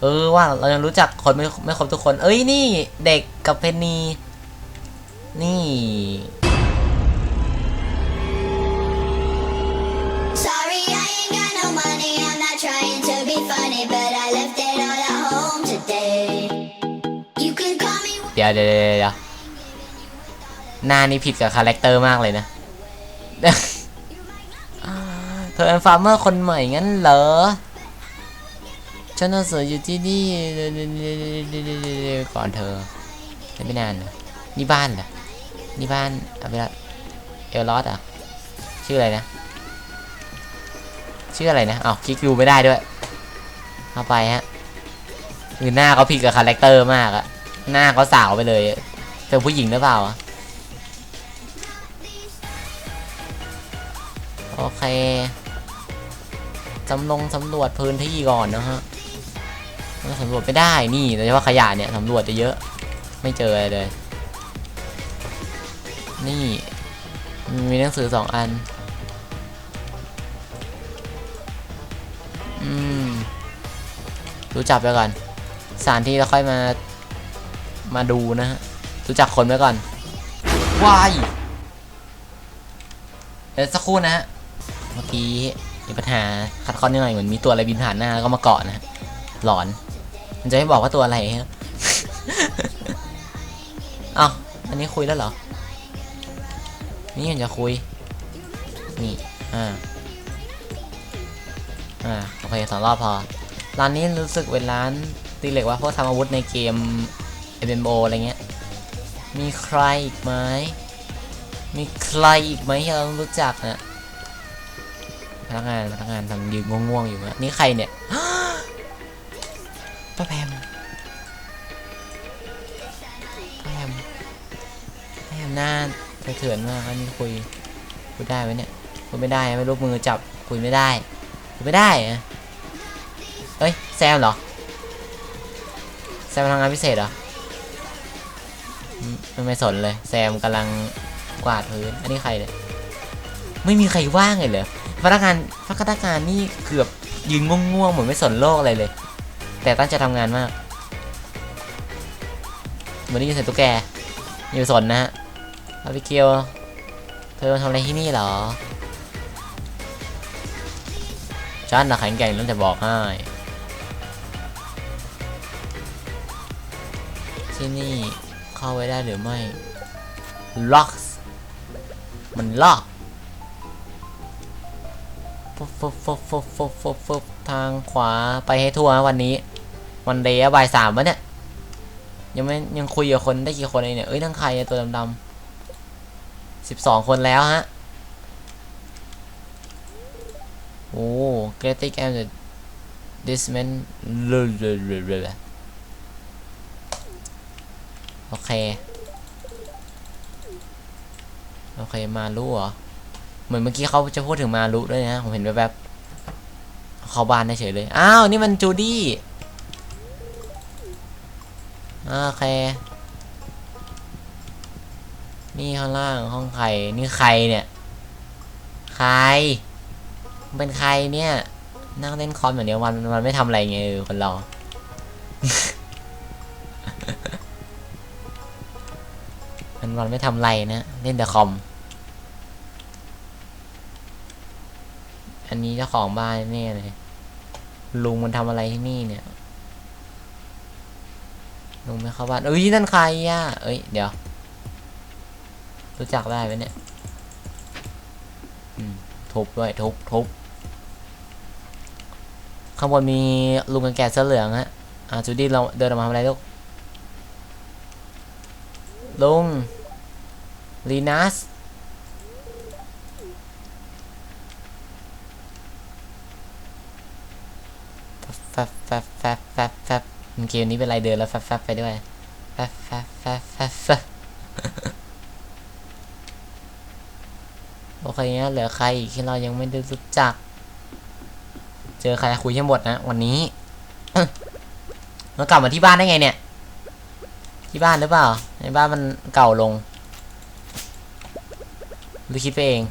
เออว่าเรายังรู้จักคนไม่ไม่ครบทุกคน เอ้ยนี่เด็กกับเพนนีนี่ Sorry, I ain't got no money. I'm not trying to be funny, but I left it all at home today. You can call me. เดี๋ยวเดี๋ยวเดี๋ยวเดี๋ยวหน้านี่ผิดกับคาแรคเตอร์มากเลยนะเธอเป็นฟาร์มเมอร์คนใหม่งั้นเหรอ ฉันน่าเสืออยู่ที่นี่ก่อนเธอไม่นานนี่บ้านเหรอนี่บ้านเอะไรละเอลลอสอะชื่ออะไรนะ ชื่ออะไรนะอ้าวคลิกดูไม่ได้ด้วยเข้าไปฮะคือหน้าเขาผิดกับคาแรคเตอร์มากอะหน้าเขาสาวไปเลยเป็นผู้หญิงหรือเปล่าโอเคจำลงสำรวจพื้นที่ก่อนนะฮะ สำรวจไม่ได้นี่โดยเฉพาะขยะเนี่ยสำรวจจะเยอะไม่เจออะไรเลย นี่มีหนังสือสองอัน อืม รู้จักไปก่อน สถานที่แล้วค่อยมา มาดูนะฮะ รู้จักคนไว้ก่อนวายเดี๋ยวสักครู่นะฮะ เมื่อกี้มีปัญหาขัดข้อนิดหน่อยเหมือนมีตัวอะไรบินผ่านหน้าแล้วก็มาเกาะนะฮะ หลอน จะไม่บอกว่าตัวอะไรฮะเอ้าอันนี้คุยแล้วเหรอ นี่มันจะคุย นี่ อ่า อ่า โอเคสองรอบพอ ร้านนี้รู้สึกเป็นร้านตีเหล็กว่าพวกทำอาวุธในเกม MMO อะไรเงี้ย มีใครอีกไหม มีใครอีกไหมที่เราต้องรู้จักนะพนักงานพนักงานทำยืนง่วงๆอยู่นะนี่ใครเนี่ย ป้าแพมป้าแพมป้าแพมหน้าเถื่อนมากอันนี้คุยคุยได้ไหมเนี่ยคุยไม่ได้ไม่รู้มือจับคุยไม่ได้คุยไม่ได้อะเฮ้ยแซมเหรอแซมทำงานพิเศษเหรอมไม่ไม่สนเลย แซมกำลังกวาดพื้น อันนี้ใครเนี่ยไม่มีใครว่างเลยเหรอพนักงานพนักงานนี่เกือบยืนง่วงๆเหมือนไม่สนโลกอะไรเลย แต่ตั้งใจทำงานมากเหมือนได้ยินเสียงตุ๊กแกอยู่สนนะฮะอาบิเกลเธอมาทำอะไรที่นี่เหรอฉันนะแข็งแกร่งต้องจะบอกให้ที่นี่เข้าไว้ได้หรือไม่ ล็อกมันล็อกฟุบฟุบฟุบฟุบฟุบฟุบฟุบทางขวาไปให้ทั่ววันนี้ วันเดย์บ่ายสามวะเนี่ย ยังไม่ยังคุยกับคนได้กี่คนเองเนี่ย เอ้ยนั่งใครตัวดำๆสิบสองคนแล้วฮะ โอ้ Getting and this man โอเค โอเค มารุเหรอ เหมือนเมื่อกี้เขาจะพูดถึงมารุด้วยนะ ผมเห็นแบบๆเขาบานเฉยเลย อ้าว นี่มันจูดี้ โอเค นี่ข้างล่างห้องใคร นี่ใครเนี่ย ใคร เป็นใครเนี่ย นั่งเล่นคอมอย่างเดียววันมันไม่ทำอะไรไงเออคนเรามันวันไม่ทำไรนะ เล่นแต่คอม อันนี้เจ้าของบ้านแน่เลย ลุงมันทำอะไรที่นี่เนี่ย ลุงไม่เข้าบ้านเอ้ยนั่นใครอะเอ้ยเดี๋ยว รู้จักได้ไหมเนี่ยอืมทุบด้วยทุบทุบข้างบนมีลุงกันแก่เสื้อเหลืองฮะอ่าจูดี้เราเดินออกมาทำอะไรลูกลุงลีนัสแฟบแฟบแฟบแฟบแฟบ เกมนี้เป็นไรเดินแล้วแฟบแฟบไปด้วยแฟบแฟบแฟบแฟบโอเคงั้นเหลือใครอีกที่เรายังไม่ได้รู้จัก เจอใครคุยให้หมดนะวันนี้เรากลับมาที่บ้านได้ไงเนี่ย ที่บ้านหรือเปล่า ในบ้านมันเก่าลงหรือคิดไปเอง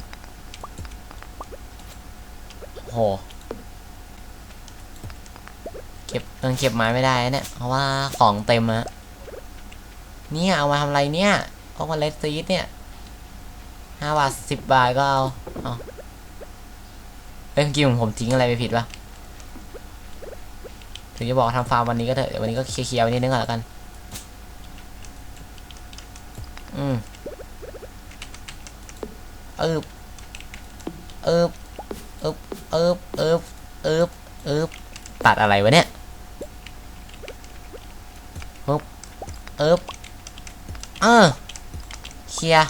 โห เก็บ ยังเก็บไม้ไม่ได้เนี่ย เพราะว่าของเต็มอะเนี่ยเอามาทำอะไรเนี่ยเอามาเลสซีดเนี่ยห้าบาทสิบบาทก็เอาเอาเอ้ยเมื่อกี้ผมทิ้งอะไรไปผิดปะถึงจะบอกทำฟาร์มวันนี้ก็เถอะเดี๋ยววันนี้ก็เคลียร์ๆไว้นิดนึงก่อนแล้วกัน อืมเอิบเอิบเอิบเอิบเอิบเอิบเอิบตัดอะไรวะเนี่ยปึ๊บเอิบเออเค ลียร์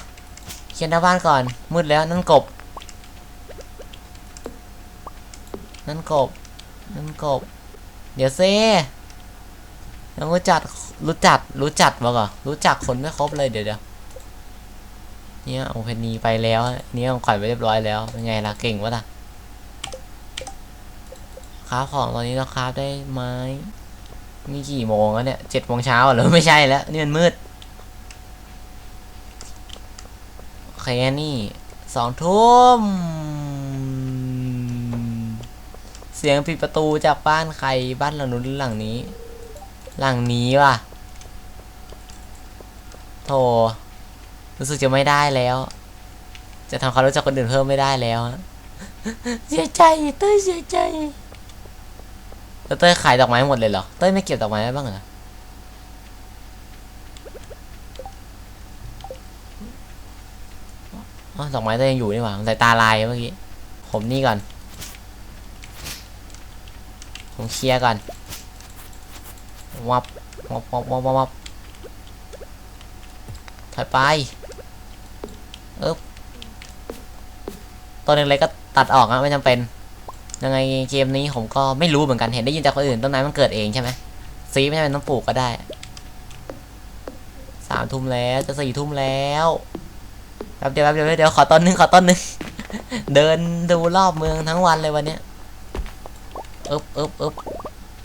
เคลียร์หน้าบ้านก่อน มืดแล้วนั่นกบ นั่นกบ นั่นกบ เดี๋ยวเซ่ยังรู้จักรู้จักรู้จักบ่ก่อนรู้จักคนไม่ครบเลยเดี๋ยวเดี๋ยวเนี่ยโอเพนนีไปแล้วเนี่ยของขวัญไปเรียบร้อยแล้วเป็นไงล่ะเก่งวะล่ะคราฟของตอนนี้เราคราฟได้ไหมนี่กี่โมงแล้วเนี่ยเจ็ดโมงเช้าเหรอไม่ใช่แล้วนี่มันมืดโอ เคนี่สองทุ่มเสียงปิดประตูจากบ้านใครบ้านหลังนู้นหรือหลังนี้ หลังนี้ว่ะโธ่รู้สึกจะไม่ได้แล้ว จะทำความรู้จักคนอื่นเพิ่มไม่ได้แล้วเสียใจเต้ยเสียใจแล้วเต้ยขายดอกไม้หมดเลยเหรอเต้ยไม่เก็บดอกไม้ไว้บ้างเหรอ อ๋อ ดอกไม้ต้ยยังอยู่นี่หว่าใส่ตาลายเมื่อกี้ ผมนี่ก่อน ผมเคลียร์ก่อน วับ วับวับวับวับวับถอยไป เอ๊บตัวเล็กๆก็ตัดออกอะไม่จำเป็น ยังไงเกมนี้ผมก็ไม่รู้เหมือนกัน เห็นได้ยินจากคนอื่นต้นไม้มันเกิดเองใช่ไหมซีไม่จำเป็นต้องปลูกก็ได้สามทุ่มแล้วจะสี่ทุ่มแล้ว แป๊บเดียวแป๊บเดียวเดี๋ยวขอต้นหนึงขอต้นหนึงเดินดูรอบเมืองทั้งวันเลยวันเนี้ยเอ๊บเอ๊บเอ๊บ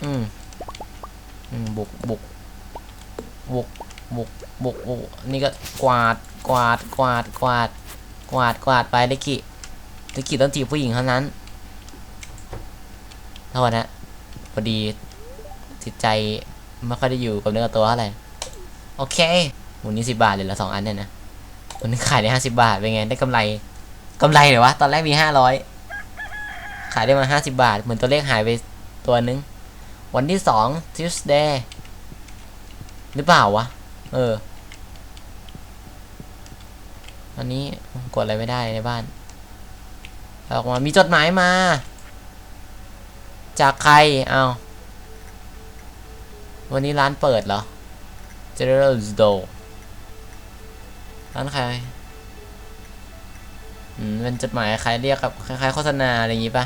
อืมอืมบุกบุกบุกบุกบุกบุกนี่ก็กวาดกวาดกวาดกวาดกวาดกวาดไปเลกิเลกิต้องจีบผู้หญิงเท่านั้นเท่านั้นพอดีจิตใจไม่ค่อยได้อยู่กับเนื้อกับตัวเท่าไหร่โอเควันนี้สิบาทเลยละสองอันเนี่ยนะ วันนี้ขายได้ห้าสิบาทเป็นไงได้กำไรกำไรเหรอวะตอนแรกมีห้าร้อยขายได้มาห้าสิบาท เหมือนตัวเลขหายไปตัวนึง วันที่สอง Tuesday หรือเปล่าวะ เออ อันนี้กดอะไรไม่ได้ในบ้าน ออกมามีจดหมายมา จากใคร เอา วันนี้ร้านเปิดเหรอ General Store ร้านใครอืมเป็นจดหมายใครเรียกกับคล้ายๆโฆษณาอะไรอย่างงี้ป่ะ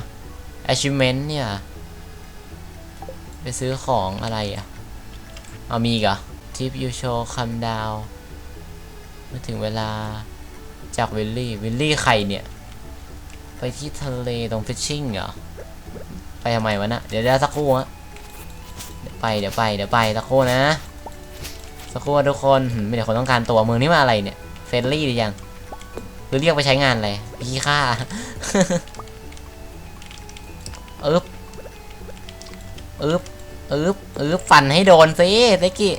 achievement เนี่ย ไปซื้อของอะไรอะ เอามีกเหรอทิปยูโชคัมดาวเมื่อถึงเวลาจากวิลลี่ วิลลี่ใครเนี่ย ไปที่ทะเลตรงฟิชชิ่งเหรอ ไปทำไมวะนะ เดี๋ยวเดี๋ยวสักครู่ฮะเดี๋ยวไป เดี๋ยวไป เดี๋ยวไปสักครู่นะ สักครู่ทุกคนไม่เดี๋ยวคนต้องการตัวเมืองนี่มาอะไรเนี่ย เฟรนลี่หรือยังหรือเรียกไปใช้งานอะไรพี่ค่าอึ๊บอึ๊บอึ๊บอึ๊บฟันให้โดนสิเต็กกี้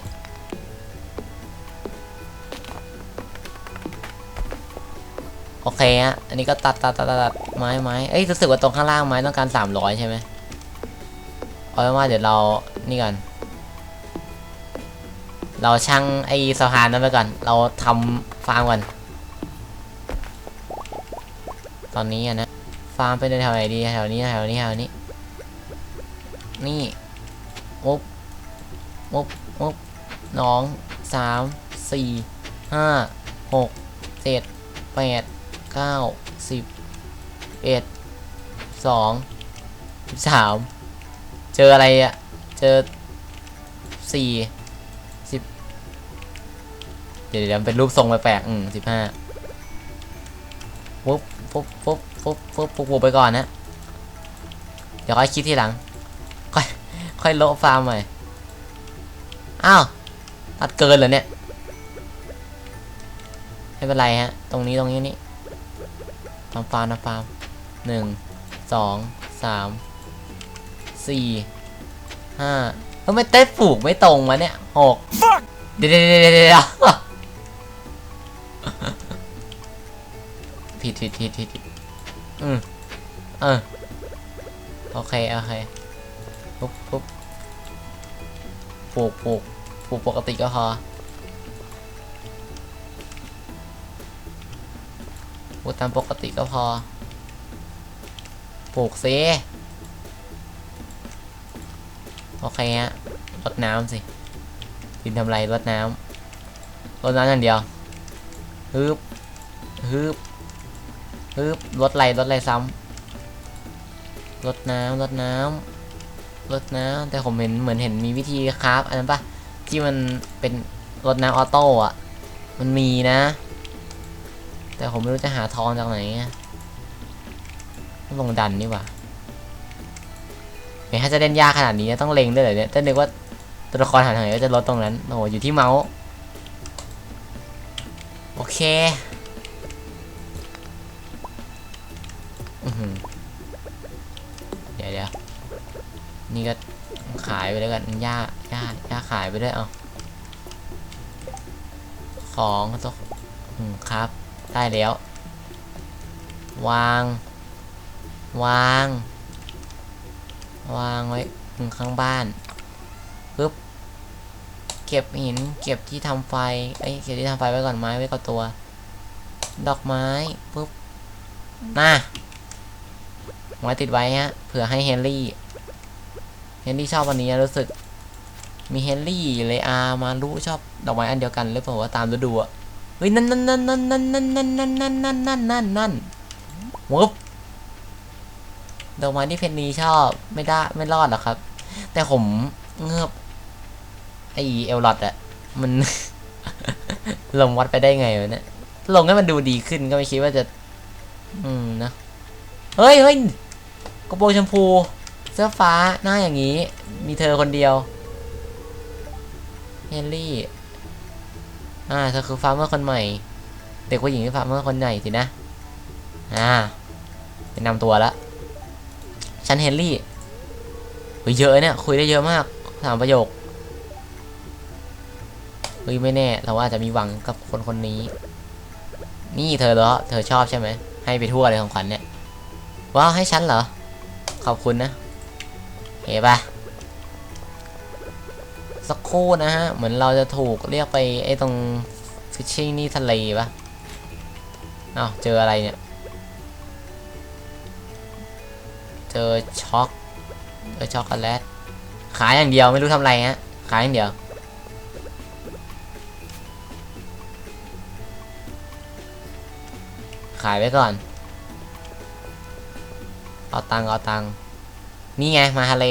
โอเคฮะ อันนี้ก็ตัดตัดตัดตัดตดไม้ไม้เอ้ยรู้สึกว่าตรงข้างล่างไม้ต้องการสามร้อยใช่ไหมเอาเป็นว่าเดี๋ยวเรา นี่ก่อนเราช่างไอ้สะพานนั้นไปก่อน เราทำ ฟาร์มก่อนตอนนี้อะนะ ฟาร์มเป็นแถวไหนดีแถวนี้แถวนี้แถวนี้ นี่มุบมุบมุบสองสามสี่ห้าหกเจ็ดแปดเก้าสิบเอ็ดสองสามเจออะไรอะเจอสี่ เดี๋ยวเดี๋ยวเป็นรูปทรงแปลกๆอืมสิบห้าปุ๊บปุ๊บปุ๊บปุ๊บปุ๊บปุ๊บปุ๊บไปก่อนนะ เดี๋ยวค่อยคิดทีหลัง ค่อย ค่อยโละฟาร์มใหม่ อ้าวตัดเกินเหรอเนี่ย ไม่เป็นไรฮะ ตรงนี้ตรงนี้นี่ทำฟาร์มนะฟาร์มหนึ่ง สอง สาม สี่ ห้าทำไม่เต้ปลูกไม่ตรงวะเนี่ยหกเดี๋ยวเดี๋ยวเดี๋ยว ผิดผิดผิดผิดผิดอืมเออโอเค โอเคปุ๊บปุ๊บปลูกปลูกปลูกปกติก็พอปลูกตามปกติก็พอปลูกซิโอเคฮะรดน้ำสิดินทำไรรดน้ำรดน้ำอย่างเดียวฮึบฮึบึบรดไรรดไรซ้ำรดน้ำรดน้ำรดน้ำแต่ผมเห็นเหมือนเห็นมีวิธีคราฟอันนั้นปะที่มันเป็นรดน้ำออโต้อะมันมีนะ แต่ผมไม่รู้จะหาทองจากไหนต้องลงดันนี่ว่าไม่ถ้าจะเล่นยากขนาดนี้ต้องเล็งด้วยเหรอเนี่ยแต่นึกว่าตัวละครหันทางไหนก็จะลดตรงนั้น โอ้โหอยู่ที่เมาส์ โอเค เดี๋ยวเดี๋ยวนี่ก็ขายไปแล้วกันหญ้าหญ้าหญ้าขายไปด้วยเอาของตัวอืมครับ ได้แล้ว วาง วาง วางไว้ข้างบ้านปึ๊บเก็บหิน เก็บที่ทำไฟเอ้ยเก็บที่ทำไฟไว้ก่อนไม้ไว้กับตัว ดอกไม้ปึ๊บน่ะ ไว้ติดไว้ฮะเผื่อให้เฮนรี่เฮนรี่ชอบวันนี้รู้สึก มีเฮนรี่เลอามารู้ชอบดอกไม้อันเดียวกันหรือเปล่าว่าตามฤดูอะเฮ้ยนั่นนั่นนั่นนั่นนั่นนั่นนั่นนั่นนั่นนั่นนั่นนั่นนั่นวุบดอกไม้ที่เพนนีชอบไม่ได้ไม่รอดหรอกครับ แต่ผมเงือบไอเอลลอดอะมันลงวัดไปได้ไงวะเนี่ยลงให้มันดูดีขึ้นก็ไม่คิดว่าจะ อืมนะ เฮ้ยเฮ้ย กระโปรงชมพูเสื้อฟ้าหน้าอย่างนี้ มีเธอคนเดียวเฮนรี่อ่าเธอคือฟาร์มเมอร์คนใหม่ เด็กผู้หญิงที่ฟาร์มเมอร์คนใหม่สินะอ่าแนะนำตัวล้วฉันเฮนรี่เฮ้ยเยอะเนี่ยคุยได้เยอะมากสามประโยคเฮ้ยไม่แน่เราอาจจะมีหวังกับคนคนนี้ นี่เธอเหรอเธอชอบใช่ไหมให้ไปทั่วเลยของขวัญเนี่ยว้าวให้ฉันเหรอ อบคุณนะเฮ้ปะสักครู่นะฮะ เหมือนเราจะถูกเรียกไปไอ้ตรงฟิชชิ่งนี่ทะเลปะอ้าวเจออะไรเนี่ย เจอช็อกเจอช็อกโกแลตขายอย่างเดียวไม่รู้ทำอะไรฮะ ขายอย่างเดียวขายไว้ก่อน เอาตังเอาตังนี่ไงมาทะเล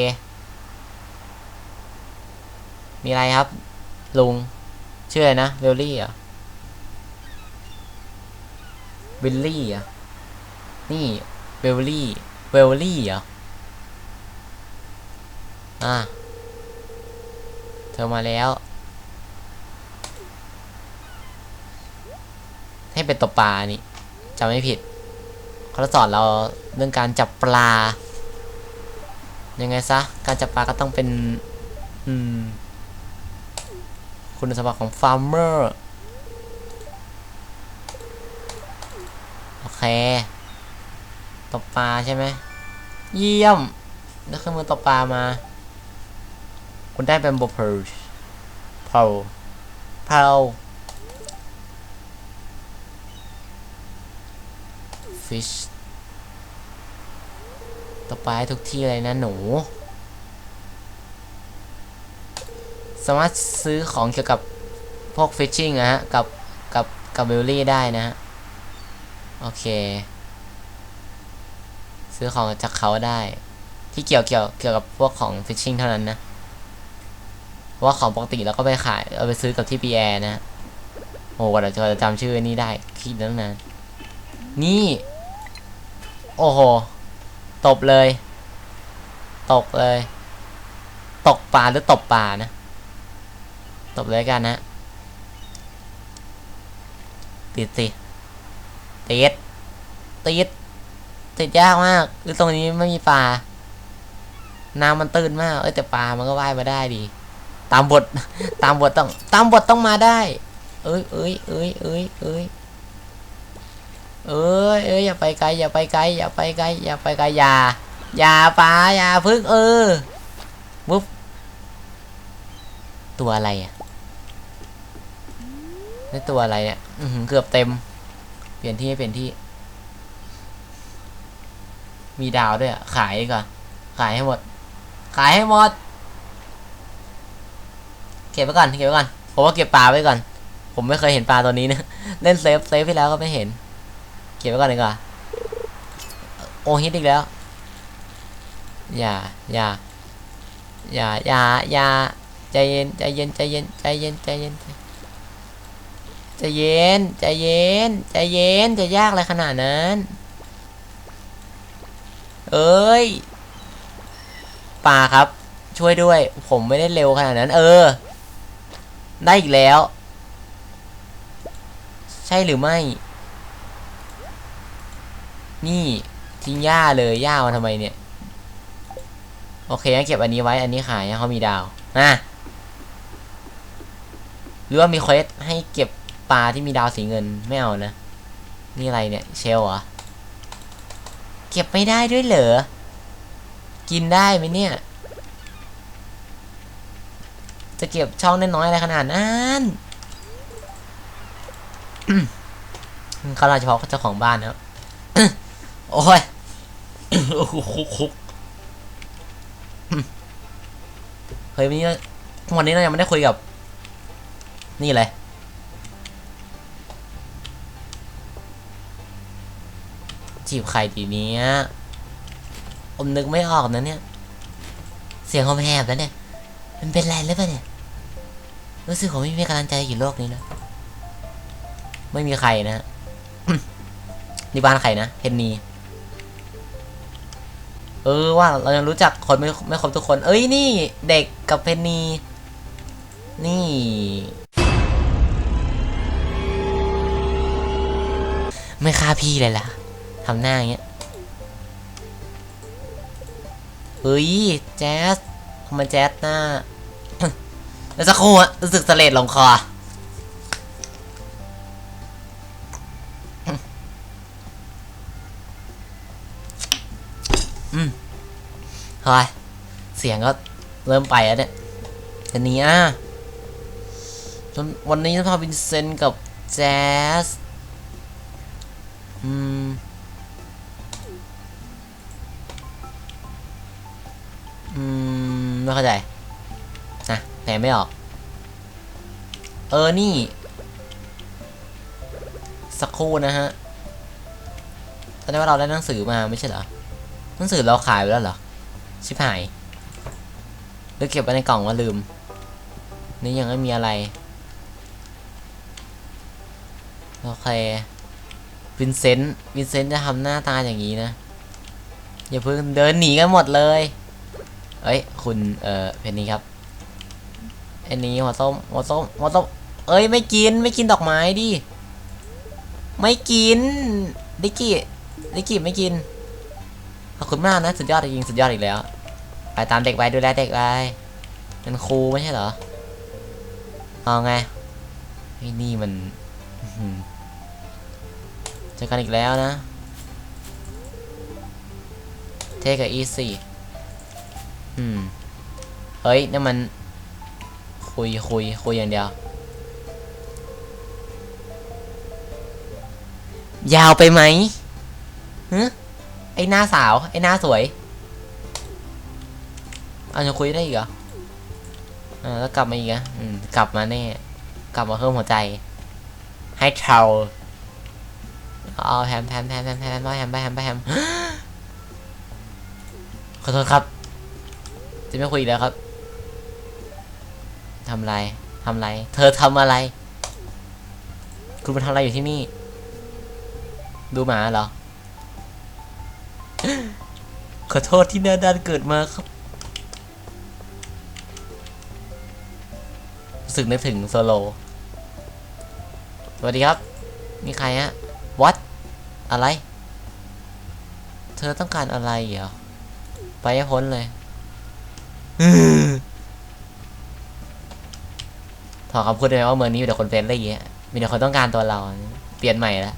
มีอะไรครับ ลุงชื่ออะไรนะเวลลี่เหรอวิลลี่อะนี่เวลลี่เวลลี่เหรออะเธอมาแล้ว ให้เป็นตบปลานี่จำไม่ผิด เขาจะสอนเราเรื่องการจับปลา ยังไงซะ การจับปลาก็ต้องเป็น อืม คุณสมบัติของฟาร์มเมอร์โอเค ตบปลาใช่ไหม เยี่ยม ได้เครื่องมือตบปลามา คุณได้เป็นโบเพลเพลเพล fish ต่อไปทุกที่เลยนะหนู สามารถซื้อของเกี่ยวกับพวก fishing นะฮะ กับ กับ กับเบลลี่ได้นะฮะ โอเค ซื้อของจากเขาได้ ที่เกี่ยวเกี่ยวเกี่ยวกับพวกของ fishing เท่านั้นนะเพราะว่าของปกติเราก็ไปขายเอาไปซื้อกับที่ปีแอนะ โอ้กว่าเราจะจำชื่อนี้ได้คิดตั้งนานนี่ โอ้โห ตบเลย ตกเลย ตกปลาหรือตบปลานะ ตบเลยกันนะ ติดสิติดติดติดยากมากหรือตรงนี้ไม่มีปลา น้ำมันตื้นมาก เอ้ยแต่ปลา มันก็ว่ายมาได้ดี ตามบท ตามบทต้อง ตามบทต้องมาได้ เอ้ยเอ้ยเอ้ยเอ้ยเอ้ย เอ้ยเอ้ยอย่าไปไกลอย่าไปไกลอย่าไปไกลอย่าไปไกลอย่าอย่าปลาอย่าพึ่งเออวุ๊บตัวอะไรอะนี่ตัวอะไรเนี่ยอือหือเกือบเต็ม เปลี่ยนที่เปลี่ยนที่ มีดาวด้วยอะขายก่อนขายให้หมด ขายให้หมด เก็บไว้ก่อนเก็บไว้ก่อนผมว่าเก็บปลาไว้ก่อน ผมไม่เคยเห็นปลาตัวนี้นะเล่นเซฟเซฟที่แล้วก็ไม่เห็น เก็บไว้ก่อนดีกว่าโอฮิตอีกแล้ว อย่า อย่า อย่า อย่า อย่า ใจเย็น ใจเย็น ใจเย็น ใจเย็น ใจเย็น ใจเย็น ใจเย็น ใจเย็น จะยากอะไรขนาดนั้น เอ้ยปลาครับ ช่วยด้วย ผมไม่ได้เร็วขนาดนั้น เออ ได้อีกแล้ว ใช่หรือไม่ นี่ทิ้งหญ้าเลยหญ้ามาทำไมเนี่ย โอเคงั้นเก็บอันนี้ไว้อันนี้ขายนะเขามีดาวอะหรือว่ามีเควสให้เก็บปลาที่มีดาวสีเงินไม่เอานะ นี่อะไรเนี่ย เชลเหรอ เก็บไม่ได้ด้วยเหรอ กินได้ไหมเนี่ย จะเก็บช่องน้อยๆอะไรขนาดนั้นเขาเราเฉพาะเจ้าของบ้านนะครับ โอ้ยคุกคุกเฮ้ยวันนี้เราวันนี้เรายังไม่ได้คุยกับ นี่เลยจีบใครดีเนี้ยผมนึกไม่ออกนะเนี่ย เสียงผมแหบแล้วเนี่ย มันเป็นไรหรือเปล่าเนี่ย รู้สึกผมไม่มีกำลังใจอยู่โลกนี้แล้ว ไม่มีใครนะนี่บ้านใครนะเพนนี ออว่าเรายังรู้จักคนไม่ไม่ครบทุกคน เอ้ยนี่เด็กกับเพนนีนี่ ไม่ฆ่าพี่เลยล่ะทำหน้าอย่างเงี้ยเฮ้ยแจ๊สทำไมแจ๊สหน้าแล้วสักครู่อะรู้สึกสเลดลงคอ อืมเฮ้ยเสียงก็เริ่มไปแล้วเนี่ยจะนี้อะจนวันนี้จะพาวินเซนต์กับแจ๊สอืมอืมไม่เข้าใจนะแปลไม่ออก เออ นี่ สักครู่นะฮะแสดงว่าเราได้หนังสือมาไม่ใช่เหรอ หนังสือเราขายไปแล้วเหรอ ชิบหายหรือเก็บไว้ในกล่องว่าลืม นี่ยังไม่มีอะไร โอเค วินเซนต์ วินเซนต์จะทำหน้าตาอย่างนี้นะ อย่าเพิ่งเดินหนีกันหมดเลย เอ้ย คุณ เอ่อ เพนนีครับอันนี้หัวส้มหัวส้มหัวส้ม เอ้ย ไม่กิน ไม่กินดอกไม้ดิ ไม่กิน ดิกกี้ดิกกี้ไม่กิน ขอบคุณมากนะสุดยอดจริงสุดยอดอีกแล้ว ไปตามเด็กไปดูแลเด็กไปเป็นครูไม่ใช่เหรอ เอาไงไอ้นี่มันเจอกันอีกแล้วนะเทกับอีสี่อืมเฮ้ยนั่นมัน คุยคุยคุยอย่างเดียว ยาวไปไหมฮะ ไอ้หน้าสาว ไอ้หน้าสวยเอาจะคุยได้อีกเหรออ่าแล้วกลับมาอีกอะอืมกลับมาแน่กลับมาเพิ่มหัวใจ ให้เทาเอาแฮมแฮมแฮมแฮมแฮมไปแฮมไปแฮมไปแฮมขอโทษครับ จะไม่คุยอีกแล้วครับทำไรทำไร เธอทำอะไร คุณมาทำอะไรอยู่ที่นี่ ดูหมาเหรอ ขอโทษที่หน้าด้านเกิดมาครับรู้สึกนึกถึงโซโล สวัสดีครับมีใครฮะวัดอะไร เธอต้องการอะไรเหรอ ไปให้พ้นเลยถอดคำพูดเลยว่าเมืองนี้มีแต่คนเฟรนอะไรเงี้ยมีแต่คนต้องการตัวเรา เปลี่ยนใหม่แล้ว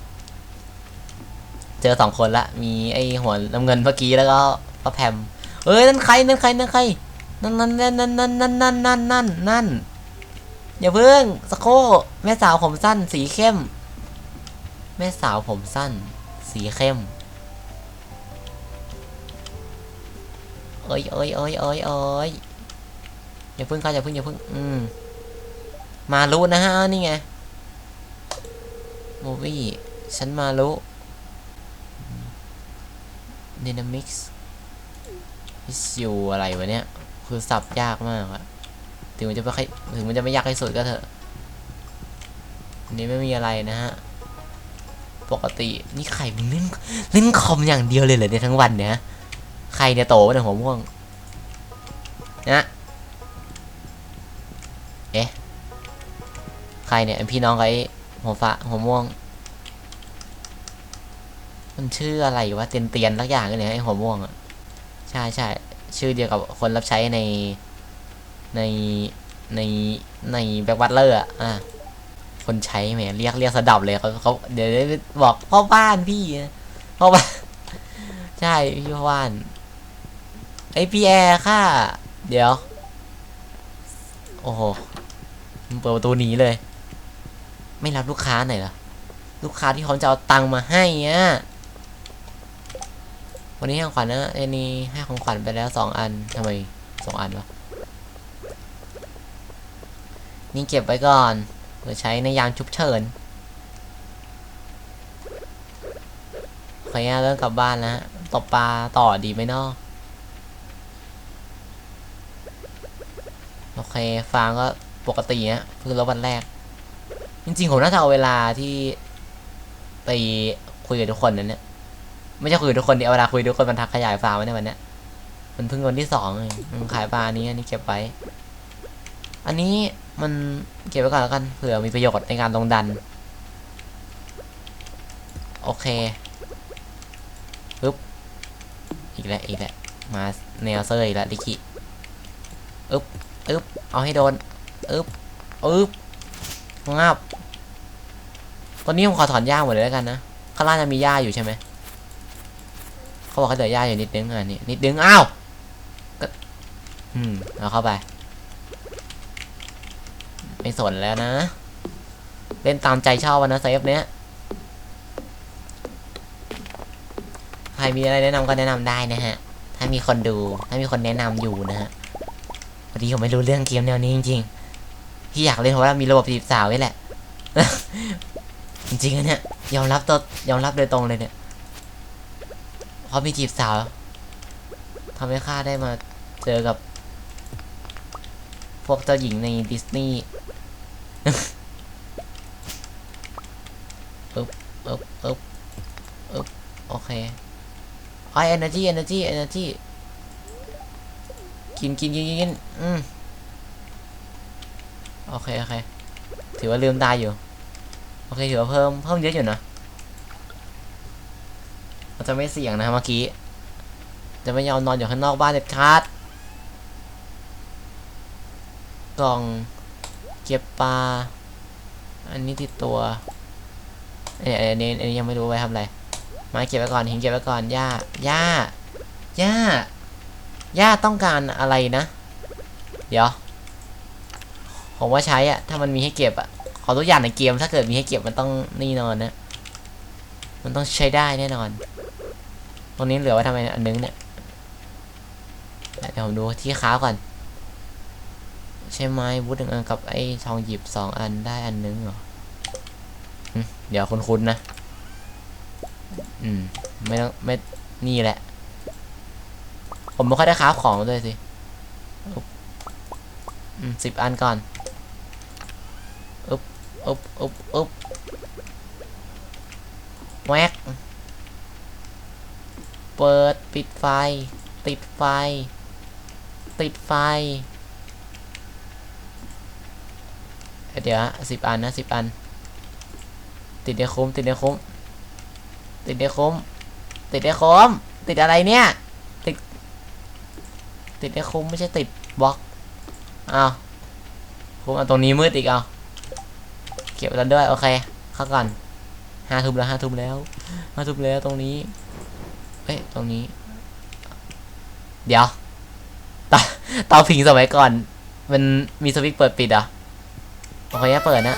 เจอสองคนละ มีไอ้หัวน้ำเงินเมื่อกี้แล้วก็ป้าแพมเอ้ยนั่นใครนั่นใครนั่นใครนั่นนั่นนั่นนั่นนั่นนั่นนั่นนั่นนั่นนั่นอย่าเพิ่งสโคแม่สาวผมสั้น สีเข้ม แม่สาวผมสั้น สีเข้มเอ้ยเอ้ยเอ้ยเอ้ยเอ้ยอย่าเพิ่งค่ะอย่าเพิ่งอย่าเพิ่งอืมมารู้นะฮะนี่ไงมูวี่ฉันมารู้ ดินามิกส์พิซิวอะไรวะเนี่ย คือสับยากมากอะถึงมันจะไม่ค่อยถึงมันจะไม่ยากที่สุดก็เถอะอันนี้ไม่มีอะไรนะฮะ ปกตินี่ใครมึงเล่นเล่นคอมอย่างเดียวเลยเหรอเนี่ยทั้งวันเนี่ยใครเนี่ยโตวะเนี่หัวม่วงนะเอ๊ะใครเนี่ยพี่น้องไอ้หัวฟ้าหัวม่วง มันชื่ออะไรวะเตียนเตียนสักอย่างเนี่ยไอ้หัวม่วงอะใช่ใช่ชื่อเดียวกับคนรับใช้ในในในในแบ็กบัตเลอร์อะคนใช้แหมเรียกเรียกสะดับเลยเขาเขาเดี๋ยวบอกพ่อบ้านพี่พ่อบ้านใช่พี่พ่อบ้านไอพีแอร์ค่ะ เดี๋ยว โอ้โหเปิดประตูหนีเลย ไม่รับลูกค้าหน่อยเหรอลูกค้าที่เขาจะเอาตังค์มาให้อะ วันนี้ให้ของขวัญนะไอ้นี่ให้ของขวัญไปแล้วสองอันทำไมสองอันวะนี่เก็บไว้ก่อนเพื่อใช้ในยามฉุกเฉินขออนุญาตเริ่มกลับบ้านแล้วฮะตบปลาต่อดีไหมเนาะโอเคฟางก็ปกติเนี้ยเพิ่งลบวันแรก จริงๆผมน่าจะเอาเวลาที่ไปคุยกับทุกคนนั้นเนี่ย ไม่ใช่คุยทุกคนเดิเอาเวลาคุยทุกคนมันทักขยายฟาร์มไว้ในวันเนี้ยมันเพิ่งวันที่สองเองขายปลาอันนี้อันนี้เก็บไว้ อันนี้มันเก็บไว้ก่อนแล้วกันเผื่อมีประโยชน์ในการลงดัน โอเคปึ๊บอีกแล้วอีกแล้วมาแนวเซอร์อีกแล้วลิกิอึ๊บอึ๊บเอาให้โดนอึ๊บอึ๊บงับตอนนี้ผมขอถอนหญ้าหมดเลยแล้วกันนะข้างล่างจะมีหญ้าอยู่ใช่ไหม เขาบอกเขาเหลือหญ้าอยู่นิดนึงอะนี่นิดนึงอ้าวก็อืมเอาเข้าไปไม่สนแล้วนะ เล่นตามใจชอบวันนะเซฟเนี้ยใครมีอะไรแนะนำก็แนะนำได้นะฮะ ถ้ามีคนดู ถ้ามีคนแนะนำอยู่นะฮะพอดีผมไม่รู้เรื่องเกมแนวนี้จริงๆที่อยากเล่นเพราะว่ามีระบบจีบสาวนี่แหละ จริงๆอะเนี่ยยอมรับตัวยอมรับโดยตรงเลยเนี่ย พราะมีจีบสาวทำให้ข้าได้มาเจอกับ พวกเจ้าหญิงในดิสนีย์อึ๊บอึ๊บอึ๊บอึ๊บโอเคไอเอเนจีเอเนจีเอเนจีกินกินกินกินกินอืมโอเค โอเค ถือว่าลืมตายอยู่ โอเค ถือว่าเพิ่ม เพิ่มเยอะอยู่นะ จะไม่เสี่ยงนะเมื่อกี้ จะไม่ยอมนอนอยู่ข้างนอกบ้านเด็ดขาดกล่องเก็บปลา อันนี้ติดตัวเอ้ยอันนี้อันนี้ยังไม่รู้ไว้ทำอะไร มาเก็บไว้ก่อนหิงเก็บไว้ก่อนหญ้าหญ้าหญ้าหญ้าต้องการอะไรนะ เดี๋ยว ผมว่าใช้อะถ้ามันมีให้เก็บอะขอตัวอย่างในเกมถ้าเกิดมีให้เก็บมันต้องนี่นอนนะ มันต้องใช้ได้แน่นอน รงนี้เหลือไว้ทำไมอันนึงเนี่ยเดี๋ยวผมดูที่ค้าก่อน ใช่ไหมวุฒิหนึ่งอันกับไอ้ทองหยิบสองอันได้อันนึงเหรอเดี๋ยวคุ้นๆนะ อืม ไม่ต้องไม่นี่แหละ ผมไม่ค่อยได้ค้าของด้วยสิอือืมสิบอันก่อนอึ๊บอึ๊บอึ๊บอึ๊บแวก เปิดปิดไฟ ติดไฟ ติดไฟ เดี๋ยวสิบอันนะสิบอัน ติดในคุ้มติดในคุ้มติดในคุ้มติดในคุ้มติดอะไรเนี่ย ติด ติดในคุ้มไม่ใช่ติดบล็อกอ้าวคปุ๊บเอาตรงนี้มืดอีกเอาเก็บแล้วด้วยโอเคเข้าก่อนห้าทุ่มแล้วห้าทุ่มแล้วห้าทุ่มแล้วตรงนี้ อ้ยตรงนี้ เดี๋ยวเตาตาผิงสมัยก่อน มันมีสวิตช์เปิดปิดอะโอเคเปิดนะ